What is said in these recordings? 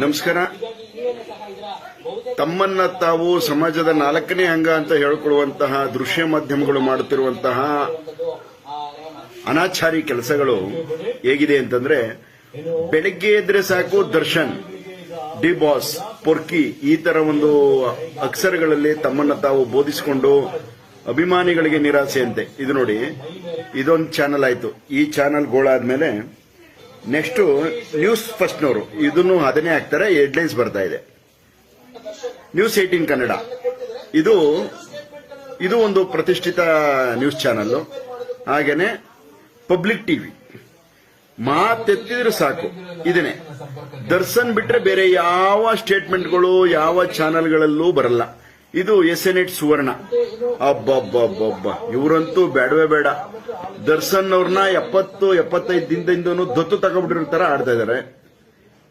ನಮಸ್ಕಾರ. ತಮ್ಮನ್ನ ತಾವು ಸಮಾಜದ ನಾಲ್ಕನೇ ಅಂಗ ಅಂತ ಹೇಳಿಕೊಳ್ಳುವಂತಹ ದೃಶ್ಯ ಮಾಧ್ಯಮಗಳು ಮಾಡುತ್ತಿರುವಂತಹ ಅನಾಚಾರಿ ಕೆಲಸಗಳು ಹೇಗಿದೆ ಅಂತಂದ್ರೆ ಬೆಳಗ್ಗೆ ಎದ್ರೆ ಸಾಕು ದರ್ಶನ್ ಡಿ ಬಾಸ್ ಪೊರ್ಕಿ ಈ ತರ ಒಂದು ಅಕ್ಷರಗಳಲ್ಲಿ ತಮ್ಮನ್ನ ತಾವು ಬೋಧಿಸಿಕೊಂಡು ಅಭಿಮಾನಿಗಳಿಗೆ ನಿರಾಸೆ ಅಂತೆ ಇದು ನೋಡಿ ಇದೊಂದು ಚಾನಲ್ ಆಯ್ತು. ಈ ಚಾನಲ್ ಗೋಳಾದ್ಮೇಲೆ ನೆಕ್ಸ್ಟ್ ನ್ಯೂಸ್ ಫಸ್ಟ್ನವರು. ಇದನ್ನು ಅದನ್ನೇ ಹಾಕ್ತಾರೆ ಹೆಡ್ಲೈನ್ಸ್ ಬರ್ತಾ ಇದೆ. News eighteen Kannada. ಇದು ಇದು ಒಂದು ಪ್ರತಿಷ್ಠಿತ ನ್ಯೂಸ್ ಚಾನಲ್ ಹಾಗೇನೆ ಪಬ್ಲಿಕ್ ಟಿವಿ. ಮಾತೆತ್ತಿದ್ರೆ ಸಾಕು. ಇದನ್ನೇ. ದರ್ಶನ್ ಬಿಟ್ರೆ ಬೇರೆ ಯಾವ ಸ್ಟೇಟ್ಮೆಂಟ್ಗಳು, ಯಾವ ಚಾನೆಲ್ಗಳಲ್ಲೂ ಬರಲ್ಲ. ಇದು ಎಸ್ ಎನ್ ಎಟ್ ಸುವರ್ಣ. ಅಬ್ಬಬ್ಬಬ್ಬಬ್ಬ. ಇವರಂತೂ ಬೇಡವೇ ಬೇಡ. ದರ್ಶನ್ ಅವ್ರನ್ನ ಎಪ್ಪತ್ತು, ಎಪ್ಪತ್ತೈದು ದಿನದಿಂದನೂ ದತ್ತು ತಗೊಬಿಟ್ಟಿರೋ ತರ ಆಡ್ತಾ ಇದಾರೆ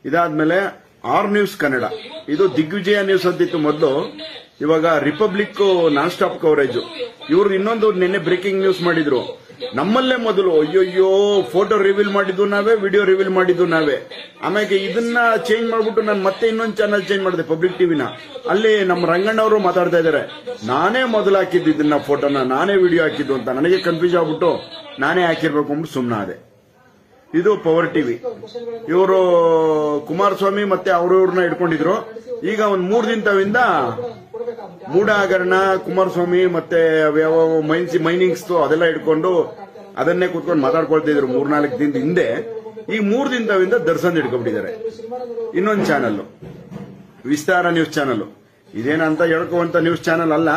ಇದಾದ್ಮೇಲೆ ಆರ್ ನ್ಯೂಸ್ ಕನ್ನಡ. ಇದು ದಿಗ್ವಿಜಯ ನ್ಯೂಸ್ ಅಂತಿತ್ತು ಮೊದಲು. ಇವಾಗ ರಿಪಬ್ಲಿಕ್ ನಾನ್ ಸ್ಟಾಪ್ ಕವರೇಜ್ ಇವ್ರು ಇನ್ನೊಂದು ನಿನ್ನೆ ಬ್ರೇಕಿಂಗ್ ನ್ಯೂಸ್ ಮಾಡಿದ್ರು. ನಮ್ಮಲ್ಲೇ ಮೊದಲು. ಅಯ್ಯೋಯ್ಯೋ ಫೋಟೋ ರಿವೀಲ್ ಮಾಡಿದ್ದು ನಾವೇ ವಿಡಿಯೋ ರಿವೀಲ್ ಮಾಡಿದ್ದು ನಾವೇ. ಆಮೇಲೆ ಇದನ್ನ ಚೇಂಜ್ ಮಾಡ್ಬಿಟ್ಟು ನಾನು ಮತ್ತೆ ಇನ್ನೊಂದು ಚಾನಲ್ ಚೇಂಜ್ ಮಾಡಿದೆ ಪಬ್ಲಿಕ್ ಟಿವಿನ ಅಲ್ಲಿ ನಮ್ಮ ರಂಗಣ್ಣವರು ಮಾತಾಡ್ತಾ ಇದ್ದಾರೆ. ನಾನೇ ಮೊದಲು ಹಾಕಿದ್ದು ಇದನ್ನ ಫೋಟೋನ ನಾನೇ ವಿಡಿಯೋ ಹಾಕಿದ್ದು ಅಂತ. ನನಗೆ ಕನ್ಫ್ಯೂಸ್ ಆಗ್ಬಿಟ್ಟು ನಾನೇ ಹಾಕಿರ್ಬೇಕು ಅಂದ್ಬಿಟ್ಟು ಸುಮ್ಮನಾದೆ ಇದು ಪವರ್ ಟಿವಿ ಇವರು ಕುಮಾರಸ್ವಾಮಿ ಮತ್ತೆ ಅವರು ಇವ್ರನ್ನ ಇಟ್ಕೊಂಡಿದ್ರು ಈಗ ಒಂದ್ ಮೂರ್ ದಿನ ತಾವಿಂದ ಮೂಡ ಹಗರಣ ಕುಮಾರಸ್ವಾಮಿ ಮತ್ತೆ ಯಾವ ಮೈನ್ಸ್ ಮೈನಿಂಗ್ಸ್ ಅದೆಲ್ಲ ಇಟ್ಕೊಂಡು ಅದನ್ನೇ ಕೂತ್ಕೊಂಡು ಮಾತಾಡ್ಕೊಳ್ತಿದ್ರು ಮೂರ್ನಾಲ್ಕು ದಿನದ ಹಿಂದೆ. ಈ ಮೂರ್ ದಿನ ತಾವಿಂದ ದರ್ಶನ್ ಇಟ್ಕೊಂಡಿದ್ದಾರೆ ಇನ್ನೊಂದು ಚಾನಲ್ ವಿಸ್ತಾರ ನ್ಯೂಸ್ ಚಾನಲ್ ಇದೇನಂತ ಹೇಳ್ಕೊಂತ ನ್ಯೂಸ್ ಚಾನಲ್ ಅಲ್ಲ.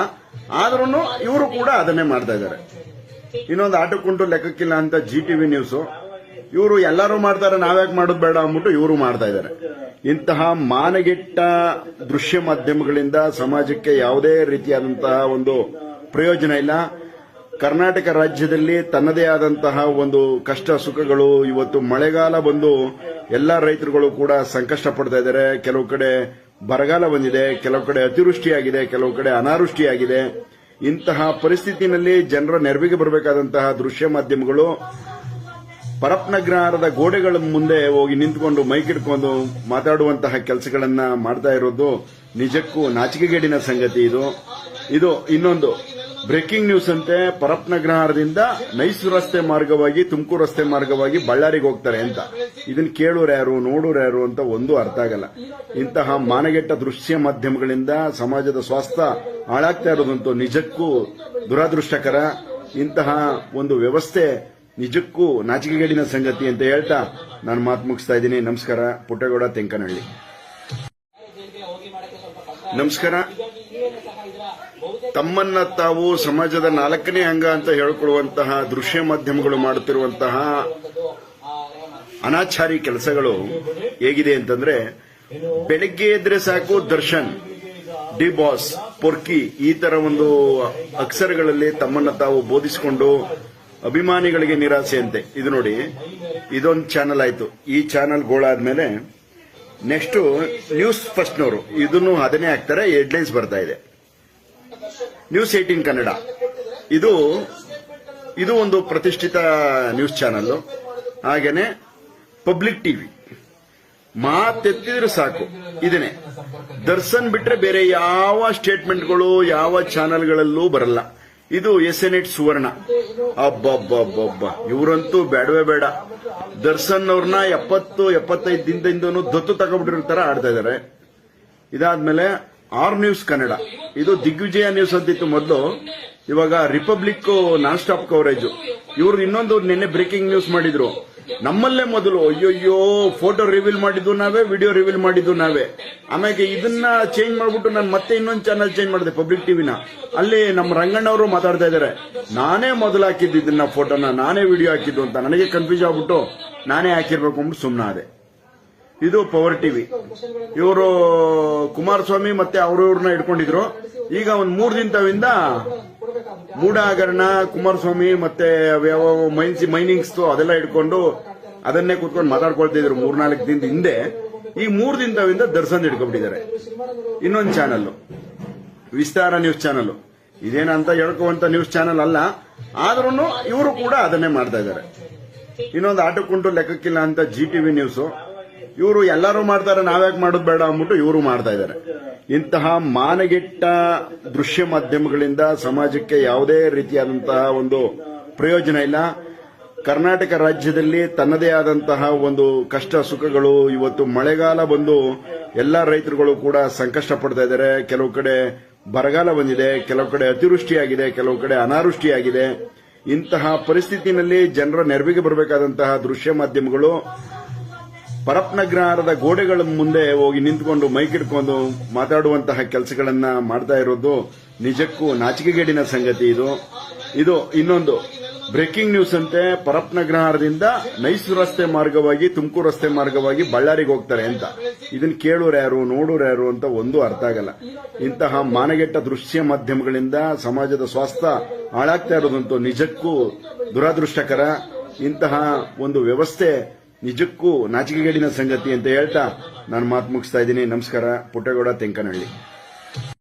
ಆದ್ರೂ ಇವರು ಕೂಡ ಅದನ್ನೇ ಮಾಡ್ತಾ ಇದ್ದಾರೆ. ಇನ್ನೊಂದು ಆಟಕ್ಕುಂಟು ಲೆಕ್ಕಕ್ಕಿಲ್ಲ ಅಂತ ಜಿ ಟಿವಿ ನ್ಯೂಸ್ ಇವರು ಎಲ್ಲರೂ ಮಾಡ್ತಾರೆ, ನಾವ್ಯಾಕೆ ಮಾಡೋದು ಬೇಡ ಅಂದ್ಬಿಟ್ಟು ಇವರು ಮಾಡ್ತಾ ಇದ್ದಾರೆ. ಇಂತಹ ಮಾನಗೆಟ್ಟ ದೃಶ್ಯ ಮಾಧ್ಯಮಗಳಿಂದ ಸಮಾಜಕ್ಕೆ ಯಾವುದೇ ರೀತಿಯಾದಂತಹ ಒಂದು ಪ್ರಯೋಜನ ಇಲ್ಲ. ಕರ್ನಾಟಕ ರಾಜ್ಯದಲ್ಲಿ ತನ್ನದೇ ಆದಂತಹ ಒಂದು ಕಷ್ಟ ಸುಖಗಳು, ಇವತ್ತು ಮಳೆಗಾಲ ಬಂದು ಎಲ್ಲ ರೈತರುಗಳು ಕೂಡ ಸಂಕಷ್ಟ ಪಡ್ತಾ ಇದ್ದಾರೆ. ಕೆಲವು ಕಡೆ ಬರಗಾಲ ಬಂದಿದೆ, ಕೆಲವು ಕಡೆ ಅತಿವೃಷ್ಟಿಯಾಗಿದೆ, ಕೆಲವು ಕಡೆ ಅನಾವೃಷ್ಟಿಯಾಗಿದೆ. ಇಂತಹ ಪರಿಸ್ಥಿತಿನಲ್ಲಿ ಜನರ ನೆರವಿಗೆ ಬರಬೇಕಾದಂತಹ ದೃಶ್ಯ ಮಾಧ್ಯಮಗಳು ಪರಪ್ನಗ್ರಹಾರದ ಗೋಡೆಗಳ ಮುಂದೆ ಹೋಗಿ ನಿಂತ್ಕೊಂಡು ಮೈಕ್ ಹಿಡ್ಕೊಂಡು ಮಾತಾಡುವಂತಹ ಕೆಲಸಗಳನ್ನ ಮಾಡ್ತಾ ಇರೋದು ನಿಜಕ್ಕೂ ನಾಚಿಕೆಗೇಡಿನ ಸಂಗತಿ ಇದು. ಇದು ಇನ್ನೊಂದು. ಬ್ರೇಕಿಂಗ್ ನ್ಯೂಸ್ ಅಂತೆ, ಪರಪ್ನಗ್ರಹಾರದಿಂದ ಮೈಸೂರು ರಸ್ತೆ ಮಾರ್ಗವಾಗಿ, ತುಮಕೂರು ರಸ್ತೆ ಮಾರ್ಗವಾಗಿ ಬಳ್ಳಾರಿಗೆ ಹೋಗ್ತಾರೆ ಅಂತ. ಇದನ್ನ ಕೇಳೋರು ಯಾರು, ನೋಡೋರು ಯಾರು ಅಂತ ಒಂದು ಅರ್ಥ ಆಗಲ್ಲ. ಇಂತಹ ಮಾನಗೆಟ್ಟ ದೃಶ್ಯ ಮಾಧ್ಯಮಗಳಿಂದ ಸಮಾಜದ ಸ್ವಾಸ್ಥ್ಯ ಹಾಳಾಗ್ತಾ ಇರೋದಂತೂ ನಿಜಕ್ಕೂ ದುರಾದೃಷ್ಟಕರ. ಇಂತಹ ಒಂದು ವ್ಯವಸ್ಥೆ ನಿಜಕ್ಕೂ ನಾಚಿಕೆಗೇಡಿನ ಸಂಗತಿ ಅಂತ ಹೇಳ್ತಾ ನಾನು ಮಾತು ಮುಗಿಸ್ತಾ ಇದ್ದೀನಿ. ನಮಸ್ಕಾರ. ಪುಟ್ಟಗೌಡ, ತೆಂಕನಹಳ್ಳಿ. ನಮಸ್ಕಾರ. ತಮ್ಮನ್ನ ತಾವು ಸಮಾಜದ ನಾಲ್ಕನೇ ಅಂಗ ಅಂತ ಹೇಳಿಕೊಳ್ಳುವಂತಹ ದೃಶ್ಯ ಮಾಧ್ಯಮಗಳು ಮಾಡುತ್ತಿರುವಂತಹ ಅನಾಚಾರಿ ಕೆಲಸಗಳು ಹೇಗಿದೆ ಅಂತಂದ್ರೆ, ಬೆಳಗ್ಗೆ ಎದ್ರೆ ಸಾಕು ದರ್ಶನ್, ಡಿ ಬಾಸ್, ಪೊರ್ಕಿ ಈ ತರ ಒಂದು ಅಕ್ಷರಗಳಲ್ಲಿ ತಮ್ಮನ್ನ ತಾವು ಬೋಧಿಸಿಕೊಂಡು ಅಭಿಮಾನಿಗಳಿಗೆ ನಿರಾಸೆಯಂತೆ. ಇದು ನೋಡಿ, ಇದೊಂದು ಚಾನಲ್ ಆಯ್ತು. ಈ ಚಾನಲ್ ಗೋಳಾದ್ಮೇಲೆ ನೆಕ್ಸ್ಟ್ ನ್ಯೂಸ್ ಫಸ್ಟ್ನವರು ಇದನ್ನು ಅದನ್ನೇ ಹಾಕ್ತಾರೆ ಹೆಡ್ಲೈನ್ಸ್ ಬರ್ತಾ ಇದೆ. News eighteen Kannada. ಇದು ಇದು ಒಂದು ಪ್ರತಿಷ್ಠಿತ ನ್ಯೂಸ್ ಚಾನಲ್ ಹಾಗೇನೆ ಪಬ್ಲಿಕ್ ಟಿವಿ ಮಾತೆತ್ತಿದ್ರೆ ಸಾಕು. ಇದನ್ನೇ. ದರ್ಶನ್ ಬಿಟ್ರೆ ಬೇರೆ ಯಾವ ಸ್ಟೇಟ್ಮೆಂಟ್ಗಳು ಯಾವ ಚಾನೆಲ್ಗಳಲ್ಲೂ ಬರಲ್ಲ. ಇದು ಎಸ್ ಎನ್ ಇಟ್ ಸುವರ್ಣ. ಅಬ್ಬಬ್ಬಬ್ಬಬ್ಬ. ಇವರಂತೂ ಬೇಡವೇ ಬೇಡ. ದರ್ಶನ್ ಅವ್ರನ್ನ ಎಪ್ಪತ್ತು, ಎಪ್ಪತ್ತೈದು ದಿನದಿಂದನೂ ದತ್ತು ತಗೊಬಿಟ್ಟಿರೋ ತರ ಆಡ್ತಾ ಇದ್ದಾರೆ ಇದಾದ್ಮೇಲೆ ಆರ್ ನ್ಯೂಸ್ ಕನ್ನಡ. ಇದು ದಿಗ್ವಿಜಯ ನ್ಯೂಸ್ ಅಂತಿತ್ತು ಮೊದಲು. ಇವಾಗ ರಿಪಬ್ಲಿಕ್ ನಾನ್ ಸ್ಟಾಪ್ ಕವರೇಜ್. ಇವ್ರು ಇನ್ನೊಂದು ನಿನ್ನೆ ಬ್ರೇಕಿಂಗ್ ನ್ಯೂಸ್ ಮಾಡಿದ್ರು. ನಮ್ಮಲ್ಲೇ ಮೊದಲು. ಅಯ್ಯೋಯ್ಯೋ ಫೋಟೋ ರಿವೀಲ್ ಮಾಡಿದ್ದು ನಾವೇ ವಿಡಿಯೋ ರಿವೀಲ್ ಮಾಡಿದ್ದು ನಾವೇ. ಆಮೇಲೆ ಇದನ್ನ ಚೇಂಜ್ ಮಾಡ್ಬಿಟ್ಟು ನಾನು ಮತ್ತೆ ಇನ್ನೊಂದು ಚಾನಲ್ ಚೇಂಜ್ ಮಾಡಿದೆ ಪಬ್ಲಿಕ್ ಟಿವಿನ ಅಲ್ಲಿ ನಮ್ಮ ರಂಗಣ್ಣವರು ಮಾತಾಡ್ತಾ ಇದ್ದಾರೆ. ನಾನೇ ಮೊದಲು ಹಾಕಿದ್ದು ಇದನ್ನ ಫೋಟೋನ ನಾನೇ ವಿಡಿಯೋ ಹಾಕಿದ್ದು ಅಂತ. ನನಗೆ ಕನ್ಫ್ಯೂಸ್ ಆಗ್ಬಿಟ್ಟು ನಾನೇ ಹಾಕಿರ್ಬೇಕು ಅಂದ್ಬಿಟ್ಟು ಸುಮ್ಮನಾದೆ ಇದು ಪವರ್ ಟಿವಿ ಇವರು ಕುಮಾರಸ್ವಾಮಿ ಮತ್ತೆ ಅವ್ರವ್ರನ್ನ ಇಟ್ಕೊಂಡಿದ್ರು ಈಗ ಒಂದ್ ಮೂರ್ ದಿನ ಹಗರಣ ಕುಮಾರಸ್ವಾಮಿ ಮತ್ತೆ ಮೈನ್ಸ್ ಮೈನಿಂಗ್ಸ್ ಅದೆಲ್ಲ ಇಟ್ಕೊಂಡು ಅದನ್ನೇ ಕೂತ್ಕೊಂಡು ಮಾತಾಡ್ಕೊಳ್ತಿದ್ರು ಮೂರ್ನಾಲ್ಕು ದಿನದ ಹಿಂದೆ. ಈ ಮೂರ್ ದಿನದಿಂದ ದರ್ಶನ ಇಟ್ಕೊಂಡ್ಬಿಟ್ಟಿದ್ದಾರೆ ಇನ್ನೊಂದು ಚಾನಲ್ ವಿಸ್ತಾರ ನ್ಯೂಸ್ ಚಾನಲ್ ಇದೇನಂತ ಹೇಳ್ಕೊಂತ ನ್ಯೂಸ್ ಚಾನಲ್ ಅಲ್ಲ. ಆದ್ರೂ ಇವರು ಕೂಡ ಅದನ್ನೇ ಮಾಡ್ತಾ ಇದ್ದಾರೆ. ಇನ್ನೊಂದು ಆಟಕ್ಕುಂಟು ಲೆಕ್ಕಕ್ಕಿಲ್ಲ ಅಂತ ಜಿ ಟಿವಿ ನ್ಯೂಸ್ ಇವರು ಎಲ್ಲರೂ ಮಾಡ್ತಾರೆ, ನಾವ್ಯಾಕೆ ಮಾಡೋದು ಬೇಡ ಅಂದ್ಬಿಟ್ಟು ಇವರು ಮಾಡ್ತಾ ಇದ್ದಾರೆ. ಇಂತಹ ಮಾನಗೆಟ್ಟ ದೃಶ್ಯ ಮಾಧ್ಯಮಗಳಿಂದ ಸಮಾಜಕ್ಕೆ ಯಾವುದೇ ರೀತಿಯಾದಂತಹ ಒಂದು ಪ್ರಯೋಜನ ಇಲ್ಲ. ಕರ್ನಾಟಕ ರಾಜ್ಯದಲ್ಲಿ ತನ್ನದೇ ಆದಂತಹ ಒಂದು ಕಷ್ಟ ಸುಖಗಳು, ಇವತ್ತು ಮಳೆಗಾಲ ಬಂದು ಎಲ್ಲ ರೈತರುಗಳು ಕೂಡ ಸಂಕಷ್ಟ ಪಡ್ತಾ ಇದ್ದಾರೆ. ಕೆಲವು ಕಡೆ ಬರಗಾಲ ಬಂದಿದೆ, ಕೆಲವು ಕಡೆ ಅತಿವೃಷ್ಟಿಯಾಗಿದೆ, ಕೆಲವು ಕಡೆ ಅನಾವೃಷ್ಟಿಯಾಗಿದೆ. ಇಂತಹ ಪರಿಸ್ಥಿತಿನಲ್ಲಿ ಜನರ ನೆರವಿಗೆ ಬರಬೇಕಾದಂತಹ ದೃಶ್ಯ ಮಾಧ್ಯಮಗಳು ಪರಪ್ನಗ್ರಹಾರದ ಗೋಡೆಗಳ ಮುಂದೆ ಹೋಗಿ ನಿಂತ್ಕೊಂಡು ಮೈಕ್ ಹಿಡ್ಕೊಂಡು ಮಾತಾಡುವಂತಹ ಕೆಲಸಗಳನ್ನ ಮಾಡ್ತಾ ಇರೋದು ನಿಜಕ್ಕೂ ನಾಚಿಕೆಗೇಡಿನ ಸಂಗತಿ ಇದು. ಇದು ಇನ್ನೊಂದು. ಬ್ರೇಕಿಂಗ್ ನ್ಯೂಸ್ ಅಂತೆ ಪರಪ್ನಗ್ರಹಾರದಿಂದ ಮೈಸೂರು ರಸ್ತೆ ಮಾರ್ಗವಾಗಿ, ತುಮಕೂರು ರಸ್ತೆ ಮಾರ್ಗವಾಗಿ ಬಳ್ಳಾರಿಗೆ ಹೋಗ್ತಾರೆ ಅಂತ. ಇದನ್ನ ಕೇಳೋರು ಯಾರು, ನೋಡೋರು ಯಾರು ಅಂತ ಒಂದು ಅರ್ಥ ಆಗಲ್ಲ. ಇಂತಹ ಮಾನಗೆಟ್ಟ ದೃಶ್ಯ ಮಾಧ್ಯಮಗಳಿಂದ ಸಮಾಜದ ಸ್ವಾಸ್ಥ್ಯ ಹಾಳಾಗ್ತಾ ಇರೋದಂತೂ ನಿಜಕ್ಕೂ ದುರಾದೃಷ್ಟಕರ. ಇಂತಹ ಒಂದು ವ್ಯವಸ್ಥೆ ನಿಜಕ್ಕೂ ನಾಚಿಕೆಗೇಡಿನ ಸಂಗತಿ ಅಂತ ಹೇಳ್ತಾ ನಾನು ಮಾತು ಮುಗಿಸ್ತಾ ಇದ್ದೀನಿ. ನಮಸ್ಕಾರ. ಪುಟ್ಟಗೌಡ ತೆಂಕನಹಳ್ಳಿ.